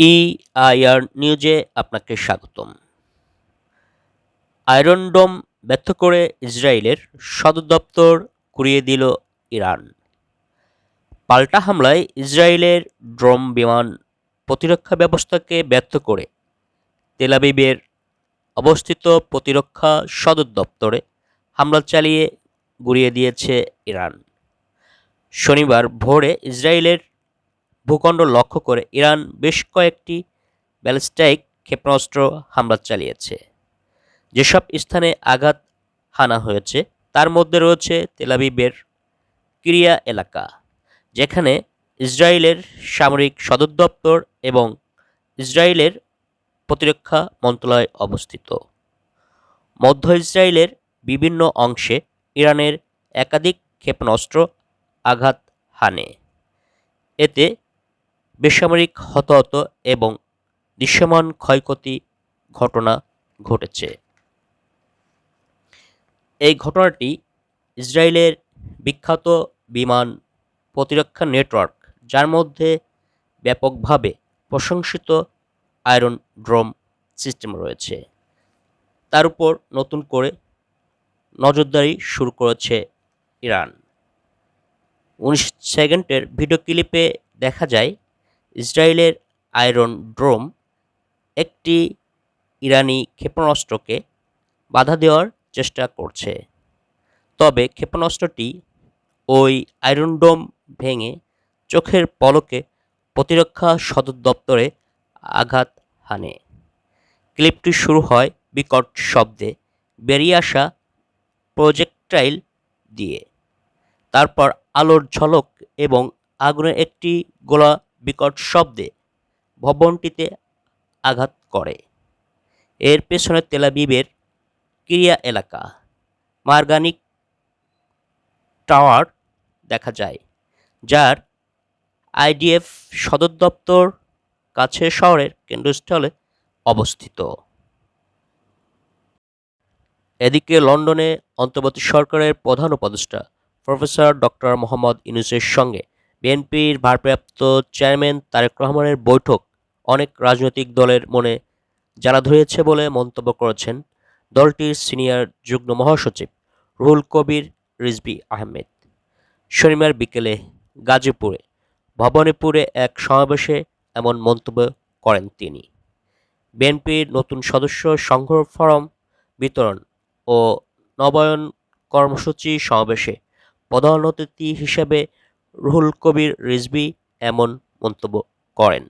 EIR নিউজে আপনাকে স্বাগতম। আয়রন ডোম ব্যর্থ করে ইসরায়েলের সদর দপ্তর কুড়িয়ে দিল ইরান। পাল্টা হামলায় ইসরায়েলের ড্রোম বিমান প্রতিরক্ষা ব্যবস্থাকে ব্যর্থ করে তেলাবিবের অবস্থিত প্রতিরক্ষা সদর দপ্তরে হামলা চালিয়ে গুড়িয়ে দিয়েছে ইরান। শনিবার ভোরে ইসরায়েলের ভূখণ্ড লক্ষ্য করে ইরান বেশ কয়েকটি ব্যালিস্টাইক ক্ষেপণাস্ত্র হামলা চালিয়েছে। যেসব স্থানে আঘাত হানা হয়েছে, তার মধ্যে রয়েছে তেলাবিবের ক্রিয়া এলাকা, যেখানে ইসরায়েলের সামরিক সদর দপ্তর এবং ইসরায়েলের প্রতিরক্ষা মন্ত্রণালয় অবস্থিত। মধ্য ইসরায়েলের বিভিন্ন অংশে ইরানের একাধিক ক্ষেপণাস্ত্র আঘাত হানে। এতে বেসামরিক হতাহত এবং দৃশ্যমান ক্ষয়ক্ষতি ঘটনা ঘটেছে। এই ঘটনাটি ইসরায়েলের বিখ্যাত বিমান প্রতিরক্ষা নেটওয়ার্ক, যার মধ্যে ব্যাপকভাবে প্রশংসিত আয়রন ড্রোম সিস্টেম রয়েছে। তার উপর নতুন করে নজরদারি শুরু করেছে ইরান। উনিশ সেকেন্ডের ভিডিও ক্লিপে দেখা যায় ইসরায়েলের আয়রন ড্রোম একটি ইরানি ক্ষেপণাস্ত্রকে বাধা দেওয়ার চেষ্টা করছে। তবে ক্ষেপণাস্ত্রটি ওই আয়রন ডোম ভেঙে চোখের পলকে প্রতিরক্ষা সদর দপ্তরে আঘাত হানে। ক্লিপটি শুরু হয় বিকট শব্দে, বেরিয়ে আসা প্রজেক্টাইল দিয়ে। তারপর আলোর ঝলক এবং আগুনের একটি গোলা বিকট শব্দে ভবনটিতে আঘাত করে। এর পেছনে তেলাবিবের ক্রিয়া এলাকা, মার্গানিক টাওয়ার দেখা যায়, যার আইডিএফ সদর দপ্তর কাছে শহরের কেন্দ্রস্থলে অবস্থিত। এদিকে লন্ডনে অন্তর্বর্তী সরকারের প্রধান উপদেষ্টা প্রফেসর ডক্টর মোহাম্মদ ইউনুসের সঙ্গে বিএনপির ভারপ্রাপ্ত চেয়ারম্যান তারেক রহমানের বৈঠক অনেক রাজনৈতিক দলের মনে জ্বালা ধরিয়েছে বলে মন্তব্য করেছেন দলটির সিনিয়র যুগ্ম মহাসচিব রুহুল কবির রিজবি আহমেদ। শনিবার বিকেলে গাজীপুরে, ভবানীপুরে এক সমাবেশে এমন মন্তব্য করেন তিনি। বিএনপির নতুন সদস্য সংগ্রহ ফরম বিতরণ ও নবায়ন কর্মসূচি সমাবেশে প্রধান অতিথি হিসেবে রুহুল কবির রিজবি এমন মন্তব্য করেন।